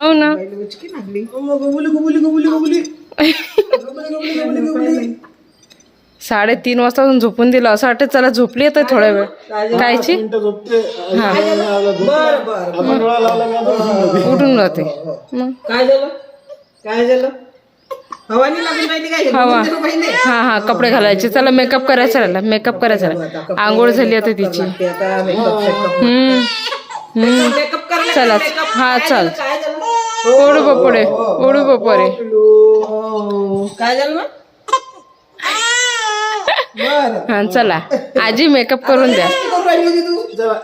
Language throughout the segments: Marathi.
हो ना. साडेतीन वाजता अजून झोपून दिलं. असं वाटत चला झोपली आता थोड्या वेळ. कायची? हा. बर बर उठून जाते मग? काय झालं? काय झालं? हवा हा हा कपडे घालायचे. चला मेकअप करायचा राहिला. मेकअप करायचा राहिला. आंघोळ झाली आता तिची. हम्म. हम्म. चला. हा चल. काय झालं ओढू बपोडे ओढू बपोरे काय झालं मग? हा चला. आजी मेकअप करून द्या.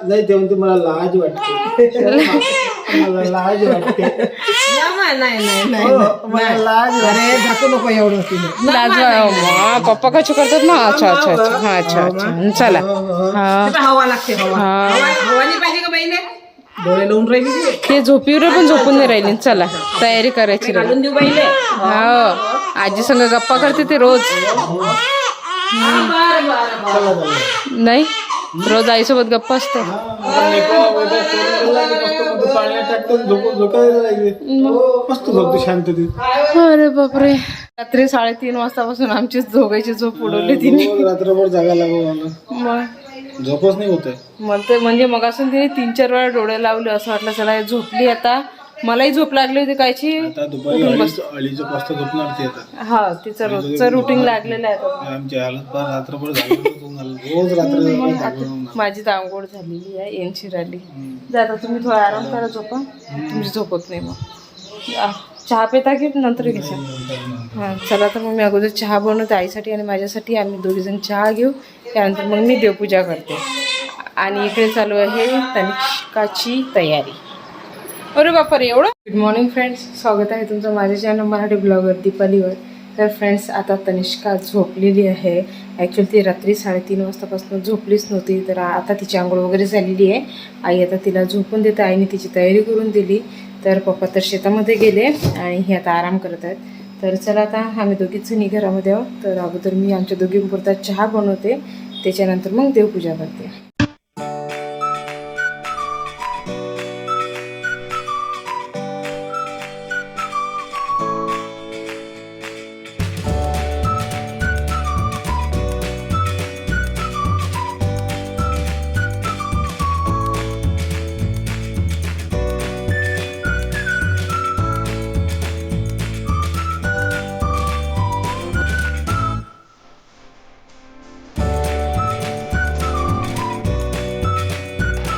नाही लाज वाटते. मला लाज वाटते. या मा, नाही नाही नाही. हो, नाही. मला लाज अरे दाखवू नको एवढं तिने लाज पप्पा कशी करतात ना? अच्छा अच्छा अच्छा. हा अच्छा अच्छा. चला. हा हवा लागते हवा. हा. हवा हवा नाही पाहिजे का बाईने? डोळे लावून राहिली ती. झोपीवर पण झोपून नाही राहिली. चला तयारी करायची. घालून देऊ हो. आजी संग गप्पा करते ते रोज. नाही रोज आईसोबत गप्पा असते. अरे बापरे. रात्री साडेतीन वाजतापासून आमची झोगायची झोप उडवली तिने. रात्रभर जागा लागो मग? झोपच नाही होत आहे. मला ते म्हणजे मग असून तिने तीन चार वेळा डोळे लावले असं वाटलं चला झोपली आता. मलाही झोप लागली होती कायची? आता दुपारी अडीच अडीच वाजता झोपणार ते आता. हा तिचं रोजचं रुटीन लागलेलं आहे आता. आमची हालत फार रात्रभर झाली रोज रात्र माझी तर आंघोळ झालेली आहे यांची राहिली जाता तुम्ही थोडा आराम करा झोपा. तुमची झोपत नाही मग. आ, चहा पिता की नंतर घेसा हां चला तर मग मी अगोदर चहा बनवते आईसाठी आणि माझ्यासाठी आम्ही दोघीजण चहा घेऊ. त्यानंतर मग मी देवपूजा करते. आणि इकडे चालू आहे तनिष्काची तयारी. अरे बापा रे एवढं? गुड मॉर्निंग फ्रेंड्स स्वागत आहे तुमचं माझ्या चॅनल मराठी ब्लॉगर दीपालीवर. तर फ्रेंड्स आता तनिष्का झोपलेली आहे. ॲक्च्युली ती रात्री साडेतीन वाजतापासून झोपलीच नव्हती. तर आता तिची आंघोळ वगैरे झालेली आहे. आई आता तिला झोपून देते. आईने तिची तयारी करून दिली. तर पप्पा तर शेतामध्ये गेले आणि हे आता आराम करत आहेत. तर चला आता आम्ही दोघीच नि घरामध्ये आहोत. तर अगोदर मी आमच्या दोघींपुरता चहा बनवते. त्याच्यानंतर मग देवपूजा करते.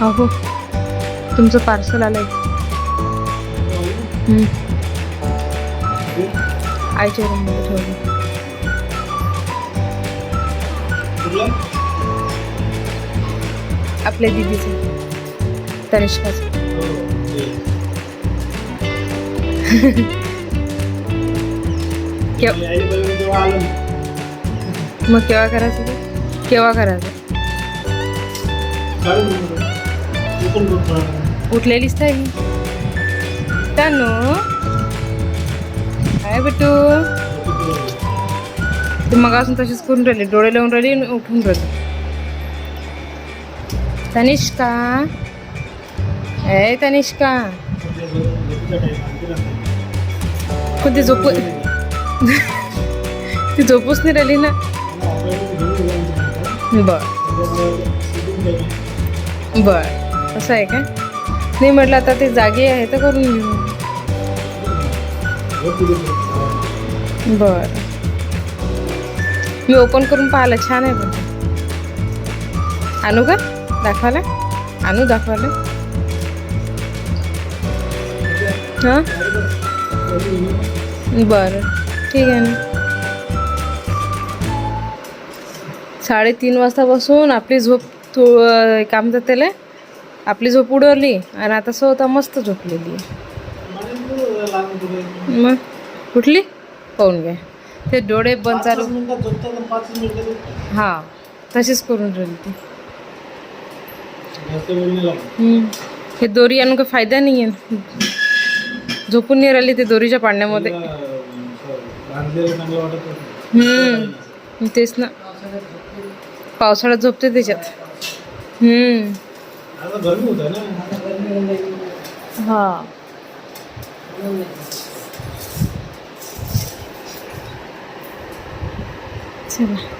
अहो तुमचं पार्सल आलंय. आहे आईच्या रूममध्ये ठेवलं. आपल्या दिदीचं. तनिष्काचं. मग केव्हा करायचं केव्हा करायचं? उठलेलीच नाही तानू. काय बेटू तू मग असून तशीच करून राहिली डोळे लावून राहिली आणि उठून राहिली. तनिष्का. ए तनिष्का. पण ती झोपू ती झोपूच नाही राहिली ना? बर. बर. असं आहे का? नाही म्हटलं आता ते जागे आहे तर करून घेऊ. बर. मी ओपन करून पाहिलं छान आहे पण आणू का दाखवायला? आणू दाखवायला? हां? बरं. ठीक आहे ना. साडेतीन वाजतापासून आपली झोप तू काम काय म्हणतात त्याला आपली झोप उडवली आणि आता स्वतः मस्त झोपलेली मग? कुठली? पाहून घ्या. ते डोळे बंद चालू. हां तशीच करून राहिली ती. हे दोरी आणून काही फायदा नाही आहे झोपून नाही राहिली ते दोरीच्या पाण्यामध्ये. तेच ना. पावसाळ्यात झोपते त्याच्यात. हम्म. हा. चला.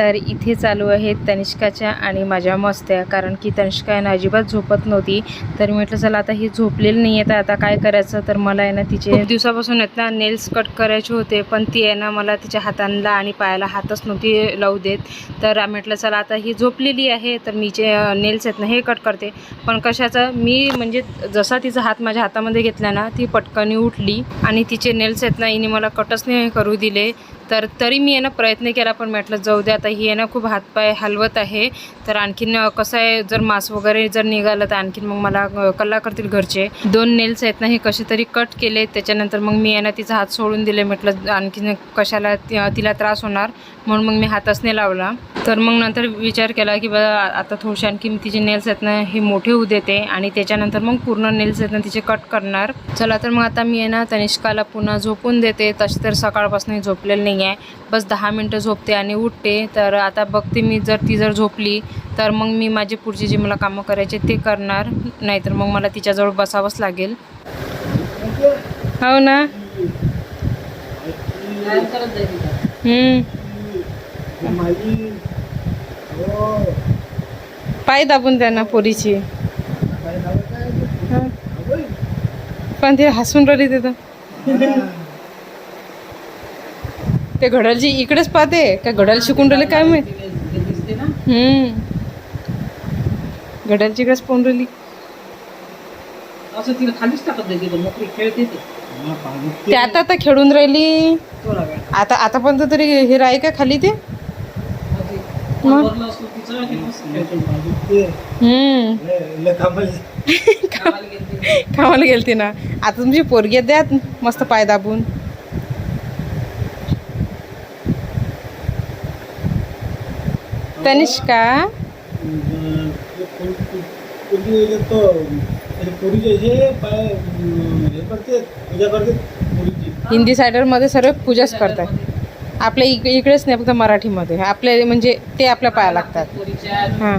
तर इथे चालू आहेत तनिष्काच्या आणि माझ्या मस्त्या कारण की तनिष्का आहे ना अजिबात झोपत नव्हती. तर म्हटलं चला आता ही झोपलेली नाही आहे तर आता काय करायचं? तर मला आहे ना तिचे दिवसापासून आहेत ना नेल्स कट करायचे होते पण ती आहे ना मला तिच्या हातांना आणि पायाला हातच नव्हती लावू देत. तर म्हटलं चला आता ही झोपलेली आहे तर मी जे नेल्स आहेत ना हे कट करते. पण कशाचं मी म्हणजे जसा तिचा हात माझ्या हातामध्ये घेतला ना ती पटकनी उठली आणि तिचे नेल्स आहेत ना हिने मला कटच नाही करू दिले. तर तरी मी आहे ना प्रयत्न केला पण म्हटलं जाऊ दे आता ही आहे ना खूप हातपाय हलवत आहे. तर आणखीन कसं आहे जर मास वगैरे जर निघालं तर आणखीन मग मला कल्ला करतील घरचे. दोन नेल्स आहेत ना हे कसे तरी कट केले त्याच्यानंतर मग मी आहे ना तिचा हात सोडून दिले. म्हटलं आणखीन कशाला तिला त्रास होणार म्हणून मग मी हातच नाही लावला. तर मग नंतर विचार केला की बा आता थोडीशी आणखी मी तिचे नेल्स आहेत ना हे मोठे होऊ देते. आणि त्याच्यानंतर मग पूर्ण नेल्स आहेत ना तिचे कट करणार. चला तर मग आता मी आहे ना तनिष्काला पुन्हा झोपून देते. तशी तर सकाळपासून झोपलेली नाही आहे बस दहा मिनटं झोपते आणि उठते. तर आता बघते मी जर ती जर झोपली तर मग मी माझे पुढचे जे मला कामं करायचे ते करणार. नाहीतर मग मला तिच्याजवळ बसावंच लागेल. हो ना? पाय दाबून त्यांना पोरीची. हं. पण ते हसून राहिली तिथं ते घड्याळची इकडेच पाहते. का घड्याळ शिकून राहिले काय माहीत? हम्म. घड्याळची इकडेच पाहून राहिली. असं तिला खालीच टाकत नाही तिथं मोकळी खेळते ती आता आता खेळून राहिली. आता आतापर्यंत तरी हे राही का खाली ते? कामाला गेलती. ना. आता तुमची पोरगी द्या मस्त पाय दाबून. तनिष्का. पुरीचे पाय अं, करते पूजा करते पुरीची हिंदी सायडरमध्ये सर्व पूजाच करतात आपल्या इक इकडेच नाही फक्त मराठीमध्ये. आपले म्हणजे ते आपल्या पाया लागतात. हा.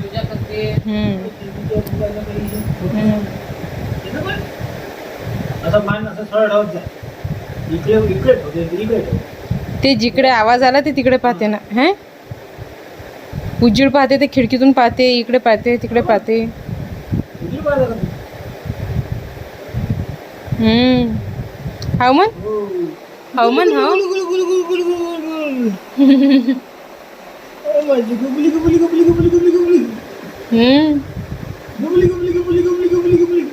ते जिकडे आवाज आला ते तिकडे पाहते ना. हे? उजीड पाहते ते खिडकीतून पाहते इकडे पाहते तिकडे पाहते? हम्म. हाव? मन हो. मन माझी गुबली गुबली गुबली गुबली गुबली गुबली गुबली गुबली गुबली गुबली गुबली गुबली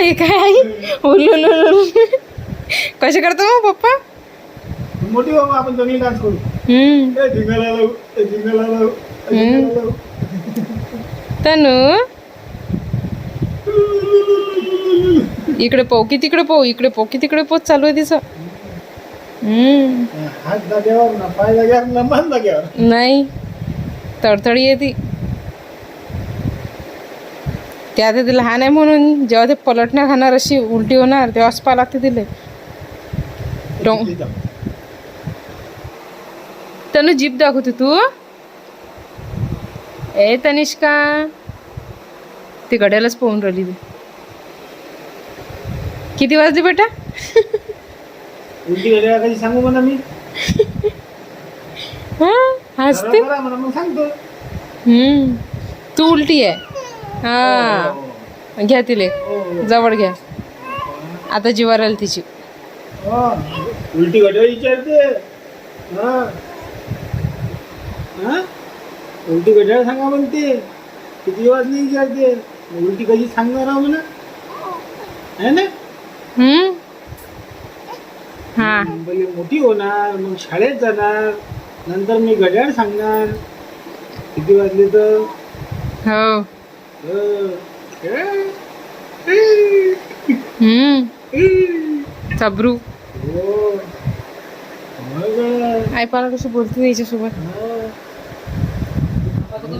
हे काय उल्लू कसे करतो मग पप्पा? मोठी बाबा आपण चांगली डान्स करू हम्म ए धिंगाला लावू धिंगाला लावू. तनु? इकडे पाहू की तिकडे पाहू इकडे पाहू की तिकडे पाहू चालू आहे तिचं. हम्म. हात जाग्यावर ना पाय जाग्यावर ना मान जाग्यावर नाही. तडतडी येते ते. आता ते लहान आहे म्हणून जेव्हा ते पलटण्या खाणार अशी उलटी होणार तेव्हाच पा लागते तिले. डोंग तनु जीप दाखवते तू. ए तनिष्का. ती गड्यालाच पाहून राहिली ती. किती वाजली बेटा? उलटी घड्याळ कधी सांगू म्हणा मी. हा हसते? करा म्हणा मग सांगतो. हम्म. तू उलटी आहे. हा. घ्या तिले. जवळ घ्या. आता जीवार आली तिची. हा. उलटी घड्याळ विचारते. हा. हा? उलटी घड्याळ सांगा म्हणते. किती वाजली विचारते. उलटी कधी सांगणार आहो म्हणा. है ना? हम्म? हा. मोठी होणार मग शाळेत जाणार नंतर मी घड्याळ सांगणार. किती वाजले तर? हो. अं, हम्म. चबरू हो. मग, आई पाला कशी बोलते याच्यासोबत हा.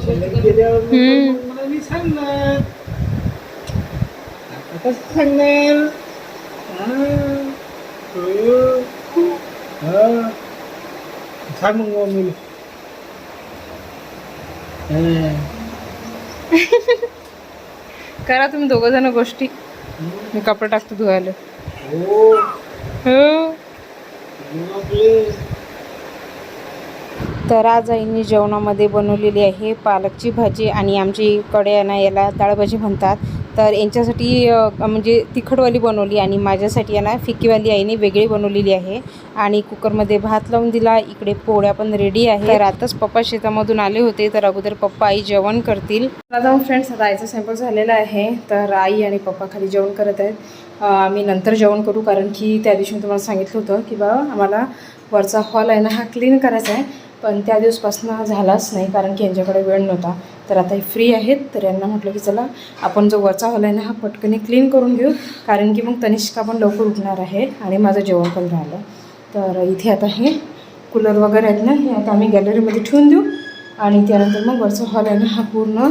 शाळेत गेल्यावर मग हम्म. मला मी सांगणार. आता कसं सांगणार. सांग मग मम्मीला. करा तुम्ही दोघं जण गोष्टी. मी कपडे टाकतो धुवायला. हो. हो. तर आज आईने जेवणामध्ये बनवलेली आहे पालकची भाजी आणि आमची आहे ना याला डाळभाजी म्हणतात. तर यांच्यासाठी म्हणजे तिखटवाली बनवली आणि माझ्यासाठी यांना फिक्कीवाली आईने वेगळी बनवलेली आहे. आणि कुकरमध्ये भात लावून दिला इकडे पोळ्या पण रेडी आहे तर आताच पप्पा शेतामधून आले होते तर अगोदर पप्पा आई जेवण करतील. आता फ्रेंड्स आता आईचा स्वयंपाक झालेला आहे. तर आई आणि पप्पा खाली जेवण करत आहेत. आम्ही नंतर जेवण करू कारण की त्या दिवशी मी तुम्हाला सांगितलं होतं की बा आम्हाला वरचा हॉल आहे ना हा क्लीन करायचा आहे. पण त्या दिवसपासून झालाच नाही कारण की यांच्याकडे वेळ नव्हता. तर आता फ्री आहेत तर यांना म्हटलं की चला आपण जो वरचा हॉल आहे ना हा पटकन क्लीन करून घेऊ. कारण की मग तनिष्का पण लवकर उठणार आहे आणि माझं जेवण पण राहिलं. तर इथे आता हे कूलर वगैरे आहेत ना हे आता आम्ही गॅलरीमध्ये ठेवून देऊ. आणि त्यानंतर मग वरचा हॉल आहे ना हा पूर्ण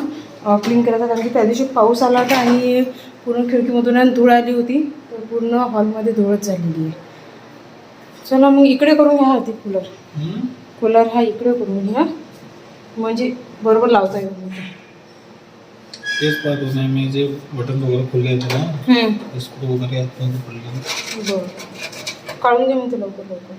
क्लीन करायचा. कारण की त्या दिवशी पाऊस आला होता आणि पूर्ण खिडकीमधून धूळ आली होती. तर पूर्ण हॉलमध्ये धुळच झालेली आहे. चला मग इकडे करून घ्या ते कूलर कूलर हा इकडे करून घ्या. म्हणजे बरोबर लावता येईल तेच पाहत होतो मी जे बटन वगैरे खुलले आहेत ना हम्म. ते स्क्रू वगैरे आतमध्ये बरं. काढून घ्या मग ते लवकर लवकर.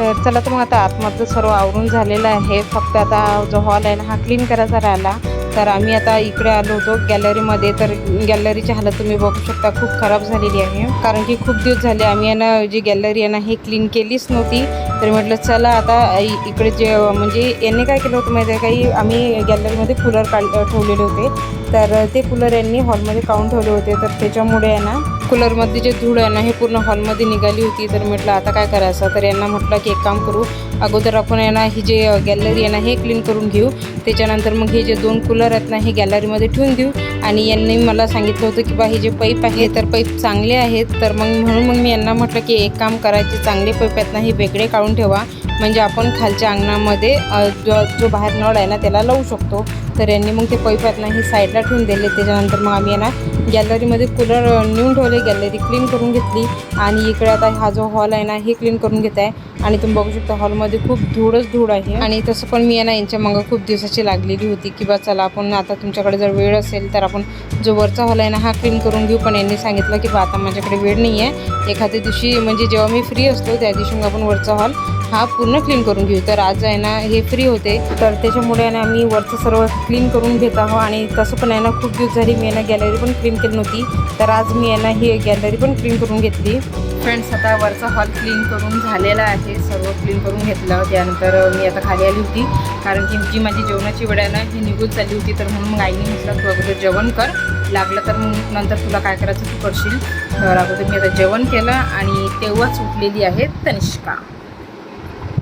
तर चला तर मग आता आतमधलं सर्व आवरून झालेलं आहे. फक्त आता जो हॉल आहे ना हा क्लीन करायचा राहिला. तर आम्ही आता इकडे आलो होतो गॅलरीमध्ये तर गॅलरीची हालत तुम्ही बघू शकता खूप खराब झालेली आहे. कारण की खूप दिवस झाले आम्ही यांना जी गॅलरी आहे ना ही क्लीन केलीच नव्हती. तर म्हटलं चला आता इकडे जे म्हणजे यांनी काय केलं होतं माहिती आहे काही आम्ही गॅलरीमध्ये कूलर काढ ठेवलेले होते. तर ते कूलर यांनी हॉलमध्ये काढून ठेवले होते. तर त्याच्यामुळे आहे ना कूलरमधली जे धूळ आहे ना हे पूर्ण हॉलमध्ये निघाली होती. तर म्हटलं आता काय करायचं? तर यांना म्हटलं की एक काम करू. अगोदर आपण आहे ना ही जे गॅलरी आहे ना हे क्लीन करून घेऊ. त्याच्यानंतर मग हे जे दोन कूलर आहेत ना हे गॅलरीमध्ये ठेवून देऊ. आणि यांनी मला सांगितलं होतं की बा हे जे पाईप आहे तर पाईप चांगले आहेत. तर मग म्हणून मग मी यांना म्हटलं की एक काम करायचे चांगले पाईप आहेत ना हे वेगळे काढून ठेवा. म्हणजे आपण खालच्या अंगणामध्ये जो जो बाहेर नळ आहे ना त्याला लावू शकतो. तर यांनी मग ते पाईप हे साईडला ठेवून दिले. त्याच्यानंतर मग आम्ही येणार गॅलरीमध्ये कूलर नेऊन ठेवले. गॅलरी क्लीन करून घेतली. आणि इकडे आता हा जो हॉल आहे ना हे क्लीन करून घेत आहे. आणि तुम्ही बघू शकता हॉलमध्ये खूप धूळच धूळ आहे. आणि तसं पण मी आहे ना यांच्या मागं खूप दिवसाची लागलेली होती की बा चला आपण आता तुमच्याकडे जर वेळ असेल तर आपण जो वरचा हॉल आहे ना हा क्लीन करून घेऊ. पण यांनी सांगितलं की बा आता माझ्याकडे वेळ नाही आहे एखाद्या दिवशी म्हणजे जेव्हा मी फ्री असतो त्या दिवशी मग आपण वरचा हॉल हा पूर्ण क्लीन करून घेऊ. तर आज आहे ना हे फ्री होते. तर त्याच्यामुळे आहे ना मी वरचं सर्व क्लीन करून घेत आहो. आणि तसं पण आहे ना खूप दिवस झाली मी ना गॅलरी पण क्लीन केली नव्हती. तर आज मी आहे ना ही गॅलरी पण क्लीन करून घेतली. फ्रेंड्स आता वरचा हॉल क्लीन करून झालेला आहे. सर्व क्लीन करून घेतलं. त्यानंतर मी आता खाली आली होती. कारण की जी माझी जेवणाची वेळ आहे ना ही निघून चालली होती. तर म्हणून मग आईने म्हटलं तू अगोदर जेवण कर. लागलं तर मग नंतर तुला काय करायचं तू करशील. तर अगोदर मी आता जेवण केलं आणि तेव्हाच उठलेली आहे तनिष्का.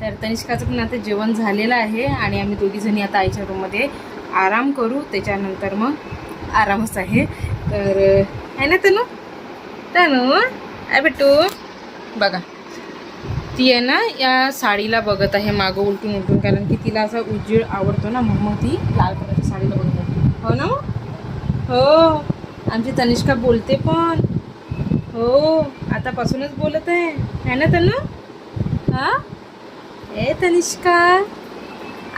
तर तनिष्काचं पण आता जेवण झालेलं आहे आणि आम्ही दोघीजणी आता आईच्या रूममध्ये आराम करू. त्याच्यानंतर मग आरामच आहे. तर आहे ना तनू? तनू? आहे बेटू? बघा. ती आहे ना या साडीला बघत आहे मागं उलटून उलटून कारण की तिला असा उज्जीळ आवडतो ना मग मग ती लाल कलरच्या साडीला बघत आहे. हो ना हो. आमची तनिष्का बोलते पण. हो. आतापासूनच बोलत आहे. है ना तनू? हां? ए तनिष्का.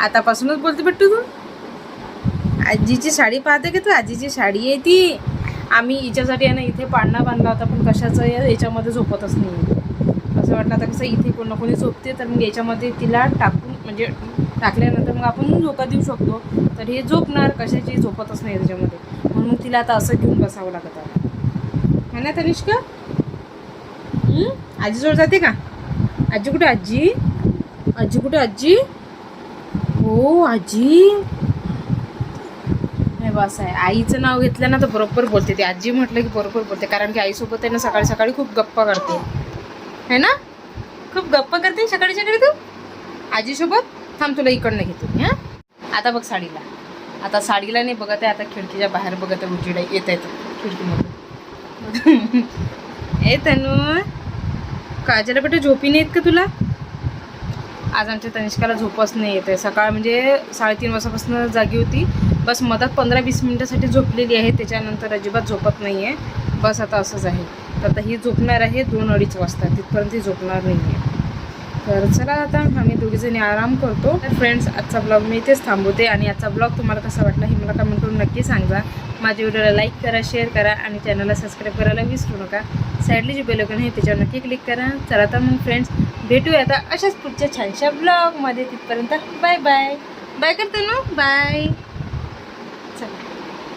आतापासूनच बोलते बेटू तू. आजीची साडी पाहते की तू? आजीची साडी आहे ती. आम्ही हिच्यासाठी आहे ना इथे पाळणा बांधला होता पण कशाचं याच्यामध्ये झोपतच नाही. असं वाटलं आता कसं इथे कोण ना कोणी झोपते तर मग याच्यामध्ये तिला टाकून म्हणजे टाकल्यानंतर मग आपण झोका देऊ शकतो. तर हे झोपणार कशाची झोपतच नाही त्याच्यामध्ये. म्हणून तिला आता असं घेऊन बसावं लागत आता है ना तनिष्का? आजीजवळ जाते का? आजी कुठे आजी? आजी कुठे आजी? हो आजी. बस आहे. आईचं नाव घेतलं ना तर बरोबर बोलते ती. आजी म्हटलं की बरोबर बोलते. कारण की आईसोबत आहे ना सकाळी सकाळी खूप गप्पा करते. है ना? खूप गप्पा करते. सकाळी सकाळी तू? आजीसोबत? थांब तुला इकडनं घेतो मी हां? आता बघ साडीला. आता साडीला नाही बघत आहे. आता खिडकीच्या बाहेर बघत आहे. उजेड येत आहे खिडकीमधून. ए तनू काजला बेटा झोपी नाहीत का तुला? आज आमच्या तनिष्काला झोपच नाही येते सकाळ म्हणजे साडेतीन वाजतापासून जागी होती. बस मधात पंधरा वीस मिनटासाठी झोपलेली आहे. त्याच्यानंतर अजिबात झोपत नाही आहे बस आता असंच आहे. तर आता ही झोपणार आहे दोन अडीच वाजता. तिथपर्यंत ही झोपणार नाही आहे तर चला आता आम्ही दोघीजणी आराम करतो. तर फ्रेंड्स आजचा ब्लॉग मी इथेच थांबवते आणि आजचा ब्लॉग तुम्हाला कसा वाटला हे मला कमेंट करून नक्की सांगा. माझ्या व्हिडिओला लाईक करा शेअर करा आणि चॅनलला सबस्क्राईब करायला विसरू नका. साईडली जी बेलोकन आहे त्याच्यावर नक्की क्लिक करा. चला तर मग फ्रेंड्स भेटूया आता अशाच पुढच्या छानशा ब्लॉगमध्ये तिथपर्यंत बाय बाय बाय करते ना? बाय